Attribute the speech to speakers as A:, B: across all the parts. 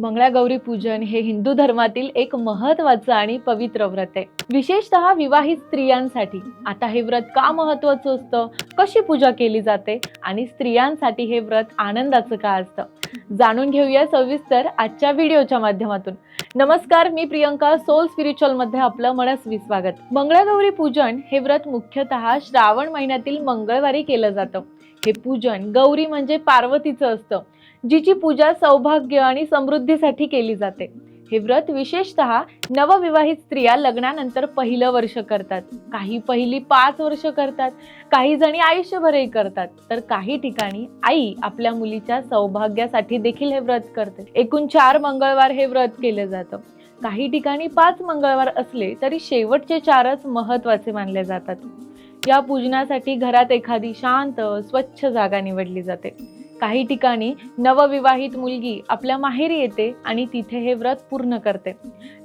A: मंगळागौरी पूजन हे हिंदू धर्मातील एक महत्वाचं आणि पवित्र व्रत आहे. विशेषतः विवाहित स्त्रियांसाठी. आता हे व्रत का महत्वाचं असतं? कशी पूजा केली जाते? आणि स्त्रियांसाठी हे व्रत आनंदाचं का असतं? जाणून घेऊया सविस्तर आजच्या व्हिडिओच्या माध्यमातून. नमस्कार मी प्रियंका सोल स्पिरिच्युअलमध्ये आपलं मनस्वी स्वागत. मंगळागौरी पूजन हे व्रत मुख्यतः श्रावण महिन्यातील मंगळवारी केलं जातं. हे पूजन गौरी म्हणजे पार्वतीचं असतं. जिची पूजा सौभाग्य आणि समृद्धीसाठी केली जाते. हे व्रत विशेषतः नवविवाहित स्त्रिया लग्नानंतर पहिलं वर्ष करतात. काही पहिली पाच वर्ष करतात काही जणी आयुष्यभरही करतात. तर काही ठिकाणी आई आपल्या मुलीच्या सौभाग्यासाठी देखील हे व्रत करते. एकूण चार मंगळवार हे व्रत केलं जातं. काही ठिकाणी पाच मंगळवार असले तरी शेवटचे चारच महत्त्वाचे मानले जातात. या पूजनासाठी घरात एखादी शांत स्वच्छ जागा निवडली जाते. काही ठिकाणी नवविवाहित मुलगी आपल्या माहेरी येते आणि तिथे हे व्रत पूर्ण करते.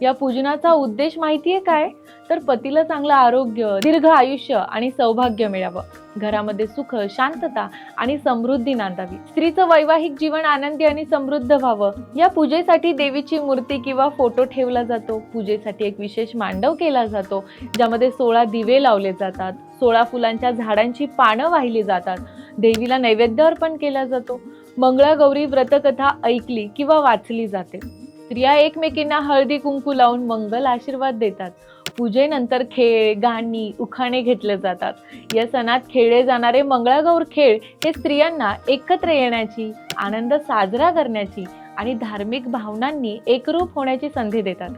A: या पूजनाचा उद्देश माहितीये काय? तर पतीला चांगलं आरोग्य दीर्घ आयुष्य आणि सौभाग्य मिळावं. घरामध्ये सुख शांतता आणि समृद्धी नांदावी. स्त्रीचं वैवाहिक जीवन आनंदी आणि समृद्ध व्हावं. या पूजेसाठी देवीची मूर्ती किंवा फोटो ठेवला जातो. पूजेसाठी एक विशेष मांडव केला जातो ज्यामध्ये सोळा दिवे लावले जातात. सोळा फुलांच्या झाडांची पानं वाहिली जातात. देवीला नैवेद्य अर्पण केला जातो. मंगळागौरी व्रतकथा ऐकली किंवा वाचली जाते. स्त्रिया एकमेकींना हळदी कुंकू लावून मंगल आशीर्वाद देतात. पूजेनंतर खेळ गाणी उखाणे घेतले जातात. या सणात खेळले जाणारे मंगळागौर खेळ हे स्त्रियांना एकत्र येण्याची आनंद साजरा करण्याची आणि धार्मिक भावनांनी एकरूप होण्याची संधी देतात.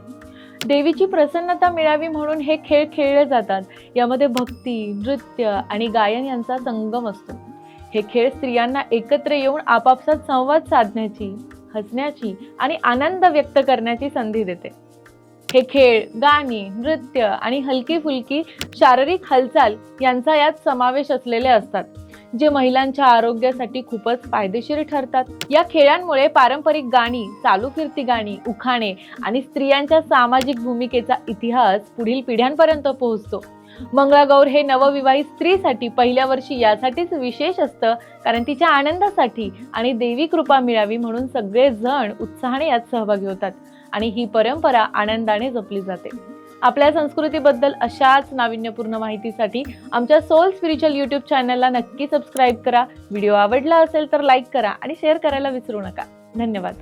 A: देवीची प्रसन्नता मिळावी म्हणून हे खेळ खेळले जातात. यामध्ये भक्ती नृत्य आणि गायन यांचा संगम असतो. हे खेळ स्त्रियांना एकत्र येऊन आपापसात संवाद साधण्याची हसण्याची आणि आनंद व्यक्त करण्याची संधी देते. हे खेळ गाणी नृत्य आणि हलकी फुलकी शारीरिक हालचाल यांचा यात समावेश असलेले असतात जे महिलांच्या आरोग्यासाठी खूपच फायदेशीर ठरतात. या खेळांमुळे पारंपरिक गाणी चालू फिरती गाणी उखाणे आणि स्त्रियांच्या सामाजिक भूमिकेचा इतिहास पुढील पिढ्यांपर्यंत पोहोचतो. मंगळागौर हे नवविवाहित स्त्रीसाठी पहिल्या वर्षी यासाठीच विशेष असतं कारण तिच्या आनंदासाठी आणि देवी कृपा मिळावी म्हणून सगळेजण उत्साहाने यात सहभागी होतात आणि ही परंपरा आनंदाने जपली जाते. आपल्या संस्कृतीबद्दल अशाच नाविन्यपूर्ण माहितीसाठी आमच्या सोल स्पिरिच्युअल यूट्यूब चॅनलला नक्की सबस्क्राईब करा. व्हिडिओ आवडला असेल तर लाईक करा आणि शेअर करायला विसरू नका. धन्यवाद.